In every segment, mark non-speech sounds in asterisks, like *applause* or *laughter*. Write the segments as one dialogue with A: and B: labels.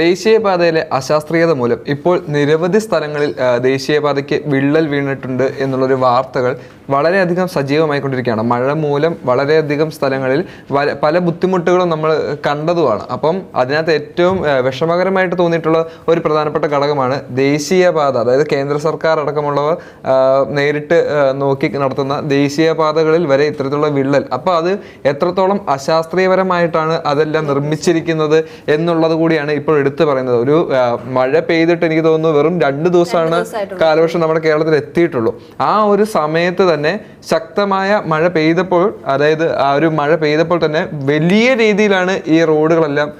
A: ദേശീയപാതയിലെ അശാസ്ത്രീയത മൂലം ഇപ്പോൾ നിരവധി സ്ഥലങ്ങളിൽ ദേശീയപാതയ്ക്ക് വിള്ളൽ വീണിട്ടുണ്ട് എന്നുള്ളൊരു വാർത്തകൾ വളരെയധികം സജീവമായിക്കൊണ്ടിരിക്കുകയാണ്. മഴ മൂലം വളരെയധികം സ്ഥലങ്ങളിൽ പല ബുദ്ധിമുട്ടുകളും നമ്മൾ കണ്ടതുമാണ്. അപ്പം അതിനകത്ത് ഏറ്റവും വിഷമകരമായിട്ട് തോന്നിയിട്ടുള്ള ഒരു പ്രധാനപ്പെട്ട ഘടകമാണ് ദേശീയപാത. അതായത് കേന്ദ്ര സർക്കാർ അടക്കമുള്ളവർ നേരിട്ട് നോക്കി നടത്തുന്ന ദേശീയപാതകളിൽ വരെ ഇത്തരത്തിലുള്ള വിള്ളൽ. അപ്പോൾ അത് എത്രത്തോളം അശാസ്ത്രീയപരമായിട്ടാണ് അതെല്ലാം നിർമ്മിച്ചിരിക്കുന്നത് എന്നുള്ളത് കൂടിയാണ് ഇപ്പോൾ എടുത്തു പറയുന്നത്. ഒരു മഴ പെയ്തിട്ട് എനിക്ക് തോന്നുന്നു വെറും രണ്ട് ദിവസമാണ് കാലവർഷം നമ്മുടെ കേരളത്തിൽ എത്തിയിട്ടുള്ളൂ. ആ ഒരു സമയത്ത് തന്നെ ശക്തമായ മഴ പെയ്തപ്പോൾ അതായത് ആ ഒരു മഴ പെയ്തപ്പോൾ തന്നെ വലിയ രീതിയിലാണ് ഈ റോഡുകളെല്ലാം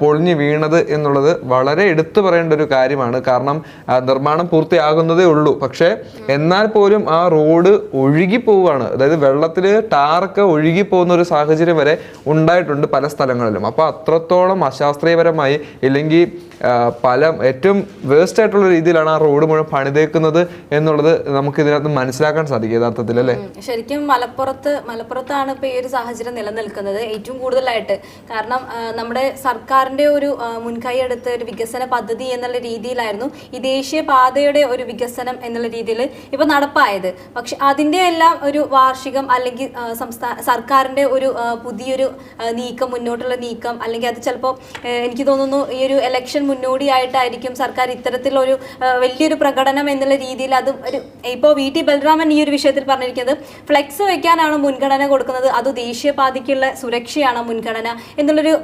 A: പൊളിഞ്ഞു വീണത് എന്നുള്ളത് വളരെ എടുത്തു പറയേണ്ട ഒരു കാര്യമാണ്. കാരണം നിർമ്മാണം പൂർത്തിയാകുന്നതേ ഉള്ളൂ. പക്ഷേ എന്നാൽ പോലും ആ റോഡ് ഒഴുകി പോവുകയാണ്. അതായത് വെള്ളത്തിൽ ടാറൊക്കെ ഒഴുകി പോകുന്ന ഒരു സാഹചര്യം വരെ ഉണ്ടായിട്ടുണ്ട് പല സ്ഥലങ്ങളിലും. അപ്പോൾ അത്രത്തോളം അശാസ്ത്രീയപരമായി ഇല്ലെങ്കിൽ പല ഏറ്റവും വേസ്റ്റ് ആയിട്ടുള്ള രീതിയിലാണ് ആ റോഡ് മുഴുവൻ പണിതേക്കുന്നത് എന്നുള്ളത് നമുക്ക് ഇതിനകത്ത് മനസ്സിലാക്കാൻ സാധിക്കും യഥാർത്ഥത്തിൽ അല്ലേ?
B: ശരിക്കും മലപ്പുറത്ത് മലപ്പുറത്താണ് ഇപ്പോൾ ഈ ഒരു സാഹചര്യം നിലനിൽക്കുന്നത്. ഏറ്റവും കൂടുതലായിട്ട് കാരണം നമ്മുടെ സർക്കാരിന്റെ ഒരു മുൻകൈ എടുത്ത ഒരു വികസന പദ്ധതി എന്നുള്ള രീതിയിലായിരുന്നു ഈ ദേശീയ പാതയുടെ ഒരു വികസനം എന്നുള്ള രീതിയിൽ ഇപ്പൊ നടപ്പായത്. പക്ഷെ അതിന്റെ എല്ലാം ഒരു വാർഷികം അല്ലെങ്കിൽ സംസ്ഥാന സർക്കാരിന്റെ ഒരു പുതിയൊരു നീക്കം മുന്നോട്ടുള്ള നീക്കം അല്ലെങ്കിൽ അത് ചിലപ്പോൾ എനിക്ക് തോന്നുന്നു ഈ ഒരു ഇലക്ഷൻ മുന്നോടിയായിട്ടായിരിക്കും സർക്കാർ ഇത്തരത്തിലൊരു വലിയൊരു പ്രകടനം എന്നുള്ള രീതിയിൽ അത് ഒരു ഇപ്പോൾ വി ടി ബലരാമൻ ഈ ഒരു വിഷയത്തിൽ പറഞ്ഞിരിക്കുന്നത് ഫ്ലെക്സ് വെക്കാനാണ് മുൻഗണന കൊടുക്കുന്നത് അത് ദേശീയപാതയ്ക്കുള്ള സുരക്ഷയാണ് മുൻഗണന എന്നുള്ളൊരു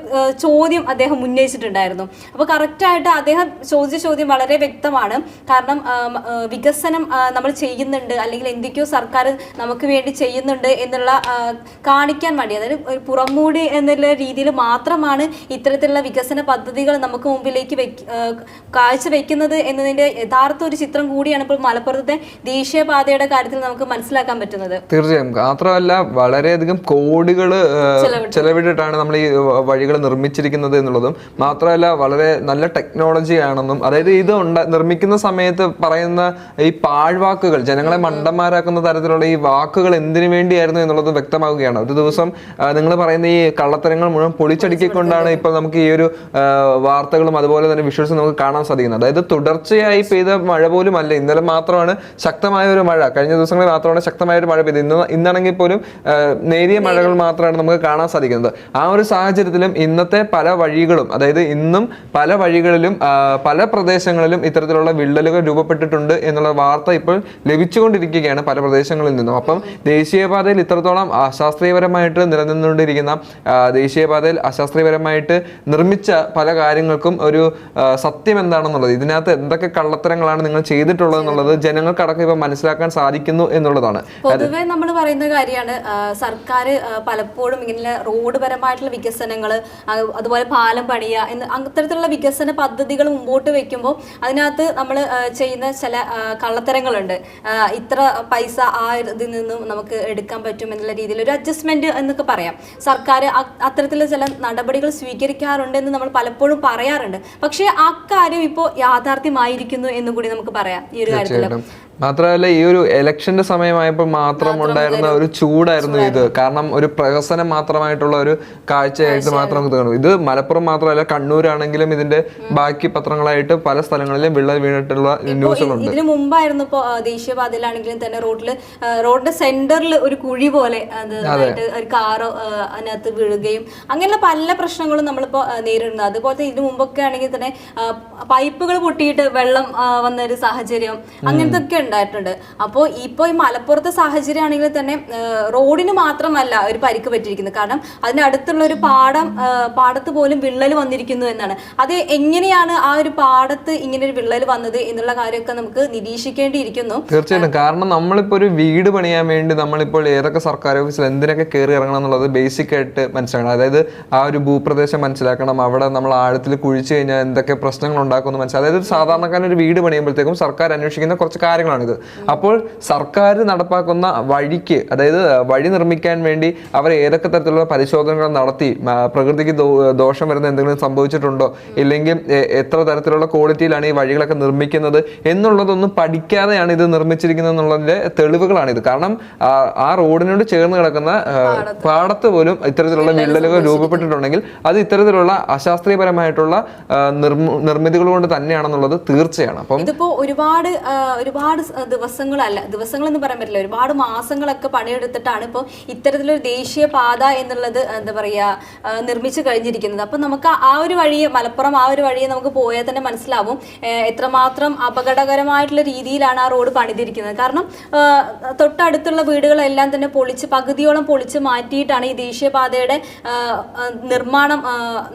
B: ചോദ്യം അദ്ദേഹം ഉന്നയിച്ചിട്ടുണ്ടായിരുന്നു. അപ്പോൾ കറക്റ്റായിട്ട് അദ്ദേഹം ചോദിച്ച ചോദ്യം വളരെ വ്യക്തമാണ്. കാരണം വികസനം നമ്മൾ ചെയ്യുന്നുണ്ട് അല്ലെങ്കിൽ എന്തൊക്കെയോ സർക്കാർ നമുക്ക് വേണ്ടി ചെയ്യുന്നുണ്ട് എന്നുള്ള കാണിക്കാൻ വേണ്ടി അതായത് ഒരു പുറംമൂടി എന്നുള്ള രീതിയിൽ മാത്രമാണ് ഇത്തരത്തിലുള്ള വികസന പദ്ധതികൾ നമുക്ക് മുമ്പിലേക്ക് വെക്ക് ആ, കാഴ്ചവെക്കുന്നത് എന്നതിന്റെ യഥാർത്ഥ ഒരു ചിത്രം കൂടിയാണ് ഇപ്പോൾ മലപ്പുറത്തെ ദേശീയപാതയുടെ കാര്യത്തിൽ നമുക്ക് മനസ്സിലാക്കാൻ പറ്റുന്നത്.
A: തീർച്ചയായും. മാത്രമല്ല വളരെയധികം കോടികൾ
B: ചെലവിട്ട്.
A: ചെലവിട്ടിട്ടാണ് നമ്മൾ ഈ വഴികൾ നിർമ്മിച്ചിരിക്കുന്നത് എന്നുള്ളതും. മാത്രമല്ല വളരെ നല്ല ടെക്നോളജി ആണെന്നും അതായത് ഇത് ഉണ്ട നിർമ്മിക്കുന്ന സമയത്ത് പറയുന്ന ഈ പാഴ്വാക്കുകൾ ജനങ്ങളെ മണ്ടന്മാരാക്കുന്ന തരത്തിലുള്ള ഈ വാക്കുകൾ എന്തിനു വേണ്ടിയായിരുന്നു എന്നുള്ളതും വ്യക്തമാവുകയാണ്. ഒരു ദിവസം നിങ്ങൾ പറയുന്ന ഈ കള്ളത്തരങ്ങൾ മുഴുവൻ പൊളിച്ചടുക്കിക്കൊണ്ടാണ് ഇപ്പൊ നമുക്ക് ഈ ഒരു വാർത്തകളും അതുപോലെ തന്നെ വിഷ്വൽസ് നമുക്ക് കാണാൻ സാധിക്കുന്നത്. അതായത് തുടർച്ചയായി പെയ്ത മഴ പോലും അല്ല. ഇന്നലെ മാത്രമാണ് ശക്തമായ ഒരു മഴ. കഴിഞ്ഞ ദിവസങ്ങളിൽ മാത്രമാണ് ശക്തമായ ഒരു മഴ പെയ്തത്. ഇന്ന് ഇന്നാണെങ്കിൽ പോലും നേരിയ മഴകൾ മാത്രമാണ് നമുക്ക് കാണാൻ സാധിക്കുന്നത്. ആ ഒരു സാഹചര്യത്തിലും ഇന്നത്തെ പല വഴികളും അതായത് ഇന്നും പല വഴികളിലും പല പ്രദേശങ്ങളിലും ഇത്തരത്തിലുള്ള വിള്ളലുകൾ രൂപപ്പെട്ടിട്ടുണ്ട് എന്നുള്ള വാർത്ത ഇപ്പോൾ ലഭിച്ചുകൊണ്ടിരിക്കുകയാണ് പല പ്രദേശങ്ങളിൽ നിന്നും. അപ്പം ദേശീയപാതയിൽ ഇത്രത്തോളം അശാസ്ത്രീയപരമായിട്ട് നിലനിന്നുകൊണ്ടിരിക്കുന്ന ദേശീയപാതയിൽ അശാസ്ത്രീയപരമായിട്ട് നിർമ്മിച്ച പല കാര്യങ്ങൾക്കും ഒരു സത്യം എന്താണെന്നുള്ളത് ഇതിനകത്ത് എന്തൊക്കെ കള്ളത്തരങ്ങളാണ് നിങ്ങൾ ചെയ്തിട്ടുള്ളത് എന്നുള്ളത് ജനങ്ങൾക്കടക്കം ഇപ്പം മനസ്സിലാക്കാൻ സാധിക്കുന്നു എന്നുള്ളതാണ്.
B: പൊതുവെ നമ്മൾ പറയുന്ന കാര്യമാണ് സർക്കാർ പലപ്പോഴും ഇങ്ങനെ റോഡ് പരമായിട്ടുള്ള വികസനങ്ങൾ അതുപോലെ പാലം പണിയുക എന്ന് അത്തരത്തിലുള്ള വികസന പദ്ധതികൾ മുമ്പോട്ട് വെക്കുമ്പോൾ അതിനകത്ത് നമ്മൾ ചെയ്യുന്ന ചില കള്ളത്തരങ്ങളുണ്ട്. ഇത്ര പൈസ ആ ഇതിൽ നിന്നും നമുക്ക് എടുക്കാൻ പറ്റും എന്നുള്ള രീതിയിൽ ഒരു അഡ്ജസ്റ്റ്മെന്റ് എന്നൊക്കെ പറയാം. സർക്കാർ അത്തരത്തിലുള്ള ചില നടപടികൾ സ്വീകരിക്കാറുണ്ട് എന്ന് നമ്മൾ പലപ്പോഴും പറയാറുണ്ട്. പക്ഷേ അക്കാര്യം കാര്യം ഇപ്പോൾ യാഥാർത്ഥ്യമായിരിക്കുന്നു എന്നും കൂടി നമുക്ക് പറയാം. ഈ ഒരു കാര്യത്തിൽ
A: മാത്രമല്ല ഈ ഒരു ഇലക്ഷന്റെ സമയമായപ്പോൾ മാത്രം ഉണ്ടായിരുന്ന ഒരു ചൂടായിരുന്നു ഇത്. കാരണം ഒരു പ്രഹസനം മാത്രമായിട്ടുള്ള ഒരു കാഴ്ചയായിട്ട് മാത്രം നമുക്ക് തോന്നും ഇത് മലപ്പുറം മാത്രമല്ല കണ്ണൂരാണെങ്കിലും ഇതിന്റെ ബാക്കി പത്രങ്ങളായിട്ട് പല സ്ഥലങ്ങളിലും വിള്ളൽ വീണിട്ടുള്ള ന്യൂസുകളുണ്ട്.
B: ഇതിനു മുമ്പായിരുന്നു ഇപ്പോ ദേശീയപാതയിലാണെങ്കിലും തന്നെ റോഡിൽ റോഡിന്റെ സെന്ററിൽ ഒരു കുഴി പോലെ അത് ഒരു കാറോ അതിനകത്ത് വീഴുകയും അങ്ങനെയുള്ള പല പ്രശ്നങ്ങളും നമ്മളിപ്പോ നേരിടുന്നത് അതുപോലെ ഇതിനു മുമ്പൊക്കെ ആണെങ്കിൽ തന്നെ പൈപ്പുകൾ പൊട്ടിയിട്ട് വെള്ളം വന്ന ഒരു സാഹചര്യം അങ്ങനത്തെ ഒക്കെ ഉണ്ടായിട്ടുണ്ട്. അപ്പോൾ ഇപ്പോൾ ഈ മലപ്പുറത്തെ സാഹചര്യം ആണെങ്കിൽ തന്നെ റോഡിന് മാത്രമല്ല ഒരു പരിക്ക് പറ്റിയിരിക്കുന്നത്. കാരണം അതിനടുത്തുള്ള ഒരു പാടം പാടത്ത് പോലും വിള്ളൽ വന്നിരിക്കുന്നു എന്നാണ്. അത് എങ്ങനെയാണ് ആ ഒരു പാടത്ത് ഇങ്ങനെ ഒരു വിള്ളൽ വന്നത് എന്നുള്ള കാര്യമൊക്കെ നമുക്ക് നിരീക്ഷിക്കേണ്ടിയിരിക്കുന്നു.
A: തീർച്ചയായിട്ടും. കാരണം നമ്മളിപ്പോൾ ഒരു വീട് പണിയാൻ വേണ്ടി നമ്മളിപ്പോൾ ഏതൊക്കെ സർക്കാർ ഓഫീസിൽ എന്തിനൊക്കെ കയറി ഇറങ്ങണം എന്നുള്ളത് ബേസിക് ആയിട്ട് മനസ്സിലാക്കണം. അതായത് ആ ഒരു ഭൂപ്രദേശം മനസ്സിലാക്കണം. അവിടെ നമ്മൾ ആഴത്തിൽ കുഴിച്ചു കഴിഞ്ഞാൽ എന്തൊക്കെ പ്രശ്നങ്ങൾ ഉണ്ടാക്കുമെന്ന് മനസ്സിലാക്കും അതായത് സാധാരണക്കാരൻ ഒരു വീട് പണിയുമ്പോഴത്തേക്കും സർക്കാർ അന്വേഷിക്കുന്ന കുറച്ച് കാര്യങ്ങളുണ്ട് റോഡാണിത് അപ്പോൾ സർക്കാർ നടപ്പാക്കുന്ന വഴിക്ക് അതായത് വഴി നിർമ്മിക്കാൻ വേണ്ടി അവർ ഏതൊക്കെ തരത്തിലുള്ള പരിശോധനകൾ നടത്തി പ്രകൃതിക്ക് ദോഷം വരുന്ന എന്തെങ്കിലും സംഭവിച്ചിട്ടുണ്ടോ ഇല്ലെങ്കിൽ എത്ര തരത്തിലുള്ള ക്വാളിറ്റിയിലാണ് ഈ വഴികളൊക്കെ നിർമ്മിക്കുന്നത് എന്നുള്ളതൊന്നും പഠിക്കാതെയാണ് ഇത് നിർമ്മിച്ചിരിക്കുന്നത് എന്നുള്ളതിന്റെ തെളിവുകളാണിത്. കാരണം ആ, റോഡിനോട് ചേർന്ന് കിടക്കുന്ന പാടത്ത്. പോലും ഇത്തരത്തിലുള്ള വിള്ളലുകൾ രൂപപ്പെട്ടിട്ടുണ്ടെങ്കിൽ അത് ഇത്തരത്തിലുള്ള അശാസ്ത്രീയപരമായിട്ടുള്ള നിർമ്മിതികൾ കൊണ്ട് തന്നെയാണെന്നുള്ളത് തീർച്ചയാണ്. അപ്പം
B: ഇതിപ്പോ ഒരുപാട് ഒരുപാട് ദിവസങ്ങളല്ല. ദിവസങ്ങൾ എന്ന് പറയാൻ പറ്റില്ല. ഒരുപാട് മാസങ്ങളൊക്കെ പണിയെടുത്തിട്ടാണ് ഇപ്പോൾ ഇത്തരത്തിലൊരു ദേശീയ പാത എന്നുള്ളത് എന്താ പറയുക നിർമ്മിച്ച് കഴിഞ്ഞിരിക്കുന്നത്. അപ്പം നമുക്ക് ആ ഒരു വഴിയെ മലപ്പുറം ആ ഒരു വഴിയെ നമുക്ക് പോയാൽ തന്നെ മനസ്സിലാവും എത്രമാത്രം അപകടകരമായിട്ടുള്ള രീതിയിലാണ് ആ റോഡ് പണിതിരിക്കുന്നത്. കാരണം തൊട്ടടുത്തുള്ള വീടുകളെല്ലാം തന്നെ പൊളിച്ച് പകുതിയോളം പൊളിച്ച് മാറ്റിയിട്ടാണ് ഈ ദേശീയപാതയുടെ നിർമ്മാണം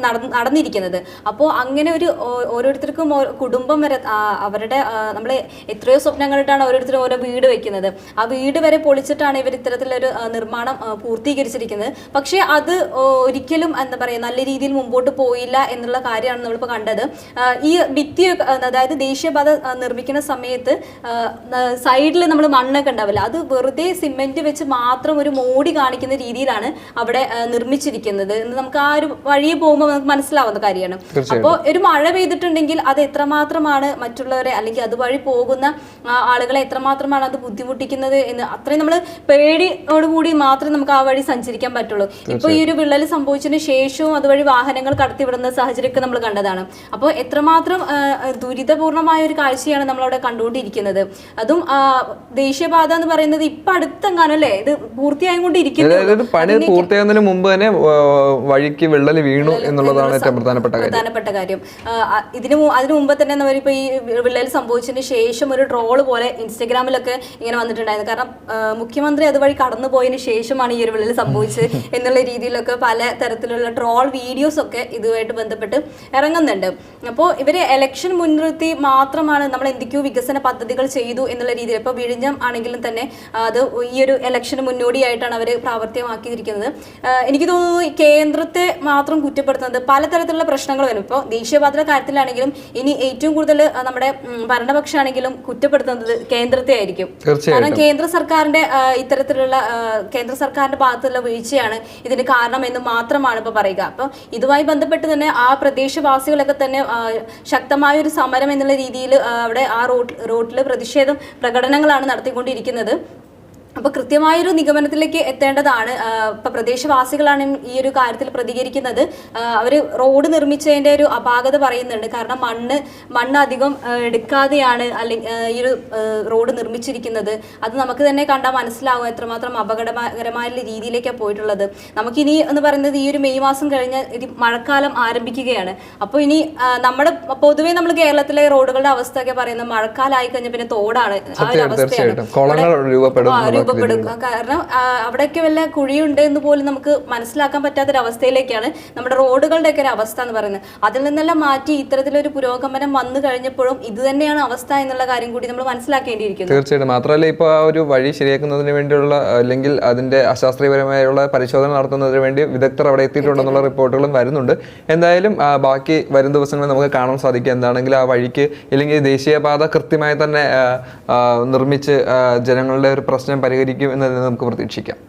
B: നടന്ന് നടന്നിരിക്കുന്നത്. അപ്പോൾ അങ്ങനെ ഒരു ഓരോരുത്തർക്കും കുടുംബം വരെ അവരുടെ നമ്മൾ എത്രയോ സ്വപ്നങ്ങളിട്ടാണ് ഓരോരുത്തരും ഓരോ വീട് വെക്കുന്നത്. ആ വീട് വരെ പൊളിച്ചിട്ടാണ് ഇവർ ഇത്തരത്തിലൊരു നിർമ്മാണം പൂർത്തീകരിച്ചിരിക്കുന്നത്. പക്ഷേ അത് ഒരിക്കലും എന്താ പറയുക നല്ല രീതിയിൽ മുമ്പോട്ട് പോയില്ല എന്നുള്ള കാര്യമാണ് നമ്മളിപ്പോൾ കണ്ടത്. ഈ ഭിത്തി അതായത് ദേശീയപാത നിർമ്മിക്കുന്ന സമയത്ത് സൈഡിൽ നമ്മൾ മണ്ണൊക്കെ ഉണ്ടാവില്ല അത് വെറുതെ സിമെന്റ് വെച്ച് മാത്രം ഒരു മോടി കാണിക്കുന്ന രീതിയിലാണ് അവിടെ നിർമ്മിച്ചിരിക്കുന്നത്. എന്ന് നമുക്ക് ആ ഒരു വഴിയെ പോകുമ്പോൾ നമുക്ക് മനസ്സിലാവുന്ന കാര്യമാണ്. അപ്പോൾ ഒരു മഴ പെയ്തിട്ടുണ്ടെങ്കിൽ അത് എത്രമാത്രമാണ് മറ്റുള്ളവരെ അല്ലെങ്കിൽ അതുവഴി പോകുന്ന ആ, ആളുകളെ എത്രമാത്രമാണ് അത് ബുദ്ധിമുട്ടിക്കുന്നത് എന്ന് അത്രയും നമ്മൾ പേടിയോടുകൂടി മാത്രമേ നമുക്ക് ആ വഴി സഞ്ചരിക്കാൻ പറ്റുള്ളൂ. ഇപ്പൊ ഈ ഒരു വിള്ളൽ സംഭവിച്ചതിന് ശേഷവും അതുവഴി വാഹനങ്ങൾ കടത്തിവിടുന്ന സാഹചര്യമൊക്കെ നമ്മൾ കണ്ടതാണ്. അപ്പോൾ എത്രമാത്രം ദുരിതപൂർണമായ ഒരു കാഴ്ചയാണ് നമ്മളവിടെ കണ്ടുകൊണ്ടിരിക്കുന്നത്. അതും ദേശീയപാത എന്ന് പറയുന്നത് ഇപ്പൊ അടുത്തെങ്ങാനും അല്ലേ? ഇത്
A: പൂർത്തിയായിക്കൊണ്ടിരിക്കുന്നത് പണി പൂർത്തിയാകുന്നതിന് മുമ്പ് തന്നെ വഴിക്ക് വിള്ളൽ വീണു എന്നുള്ളതാണ് ഏറ്റവും പ്രധാനപ്പെട്ട കാര്യം.
B: പ്രധാനപ്പെട്ട കാര്യം. ഇതിനു അതിനു മുമ്പ് തന്നെ നമ്മളിപ്പോ ഈ വിള്ളൽ സംഭവിച്ചതിന് ശേഷം ഒരു ട്രോൾ പോലെ ഇൻസ്റ്റഗ്രാമിലൊക്കെ ഇങ്ങനെ വന്നിട്ടുണ്ടായിരുന്നു. കാരണം മുഖ്യമന്ത്രി അതുവഴി കടന്നു പോയതിനു ശേഷമാണ് ഈ ഒരു വിള്ളൽ സംഭവിച്ചത് *laughs* എന്നുള്ള രീതിയിലൊക്കെ പല തരത്തിലുള്ള ട്രോൾ വീഡിയോസ് ഒക്കെ ഇതുമായിട്ട് ബന്ധപ്പെട്ട് ഇറങ്ങുന്നുണ്ട്. അപ്പോൾ ഇവർ എലക്ഷൻ മുൻനിർത്തി മാത്രമാണ് നമ്മൾ എന്തൊക്കെയോ വികസന പദ്ധതികൾ ചെയ്തു എന്നുള്ള രീതിയിൽ ഇപ്പോൾ വിഴിഞ്ഞം ആണെങ്കിലും തന്നെ അത് ഈ ഒരു ഇലക്ഷന് മുന്നോടിയായിട്ടാണ് അവർ പ്രാവർത്തികമാക്കിയിരിക്കുന്നത്. എനിക്ക് തോന്നുന്നു ഈ കേന്ദ്രത്തെ മാത്രം കുറ്റപ്പെടുത്തുന്നത് പലതരത്തിലുള്ള പ്രശ്നങ്ങൾ വരും ഇപ്പോൾ ദേശീയപാതയുടെ കാര്യത്തിലാണെങ്കിലും ഇനി ഏറ്റവും കൂടുതൽ നമ്മുടെ ഭരണപക്ഷമാണെങ്കിലും കുറ്റപ്പെടുത്തുന്നത് കേന്ദ്രത്തെ ആയിരിക്കും കാരണം കേന്ദ്ര സർക്കാരിന്റെ ഇത്തരത്തിലുള്ള കേന്ദ്ര സർക്കാരിന്റെ ഭാഗത്തുള്ള വീഴ്ചയാണ് ഇതിന് കാരണം എന്ന് മാത്രമാണ് ഇപ്പൊ പറയുക. അപ്പൊ ഇതുമായി ബന്ധപ്പെട്ട് തന്നെ ആ പ്രദേശവാസികളൊക്കെ തന്നെ ശക്തമായ ഒരു സമരം എന്നുള്ള രീതിയിൽ അവിടെ ആ റോഡ് റോഡിൽ പ്രതിഷേധം പ്രകടനങ്ങളാണ് നടത്തിക്കൊണ്ടിരിക്കുന്നത്. അപ്പൊ കൃത്യമായൊരു നിഗമനത്തിലേക്ക് എത്തേണ്ടതാണ്. ഇപ്പൊ പ്രദേശവാസികളാണ് ഈ ഒരു കാര്യത്തിൽ പ്രതികരിക്കുന്നത്. അവർ അവർ റോഡ് നിർമ്മിച്ചതിന്റെ ഒരു അപാകത പറയുന്നുണ്ട്. കാരണം മണ്ണ് മണ്ണ് അധികം എടുക്കാതെയാണ് അല്ലെങ്കിൽ ഈ ഒരു റോഡ് നിർമ്മിച്ചിരിക്കുന്നത്. അത് നമുക്ക് തന്നെ കണ്ടാൽ മനസ്സിലാവും എത്രമാത്രം അപകടകരമായ രീതിയിലേക്കാണ് പോയിട്ടുള്ളത്. നമുക്കിനി എന്ന് പറയുന്നത് ഈ ഒരു മെയ് മാസം കഴിഞ്ഞ് ഇത് മഴക്കാലം ആരംഭിക്കുകയാണ്. അപ്പോൾ ഇനി നമ്മുടെ പൊതുവേ നമ്മൾ കേരളത്തിലെ റോഡുകളുടെ അവസ്ഥയൊക്കെ പറയുന്നത് മഴക്കാലമായി കഴിഞ്ഞ പിന്നെ തോടാണ്. ആ ഒരു അവസ്ഥയാണ്.
A: രൂപപ്പെടും
B: കാരണം അവിടെയൊക്കെ വല്ല കുഴിയുണ്ട് എന്ന് പോലും നമുക്ക് മനസ്സിലാക്കാൻ പറ്റാത്തൊരവസ്ഥയിലേക്കാണ് നമ്മുടെ റോഡുകളുടെ ഒക്കെ ഒരു അവസ്ഥ എന്ന് പറയുന്നത്. അതിൽ നിന്നെല്ലാം മാറ്റി ഇത്തരത്തിലൊരു പുരോഗമനം വന്നു കഴിഞ്ഞപ്പോഴും ഇത് തന്നെയാണ് അവസ്ഥ എന്നുള്ള കാര്യം കൂടി നമ്മൾ മനസ്സിലാക്കേണ്ടിയിരിക്കുന്നു.
A: തീർച്ചയായിട്ടും. മാത്രമല്ല ഇപ്പോൾ ആ ഒരു വഴി ശരിയാക്കുന്നതിന് വേണ്ടിയുള്ള അല്ലെങ്കിൽ അതിന്റെ അശാസ്ത്രീയപരമായുള്ള പരിശോധന നടത്തുന്നതിന് വേണ്ടി വിദഗ്ധർ അവിടെ എത്തിയിട്ടുണ്ടെന്നുള്ള റിപ്പോർട്ടുകളും വരുന്നുണ്ട്. എന്തായാലും ബാക്കി വരും ദിവസങ്ങളിൽ നമുക്ക് കാണാൻ സാധിക്കും എന്താണെങ്കിൽ ആ വഴിക്ക് ഇല്ലെങ്കിൽ ദേശീയപാത കൃത്യമായി തന്നെ നിർമ്മിച്ച് ജനങ്ങളുടെ ഒരു പ്രശ്നം പരിഹരിക്കും എന്നതിനെ നമുക്ക് പ്രതീക്ഷിക്കാം.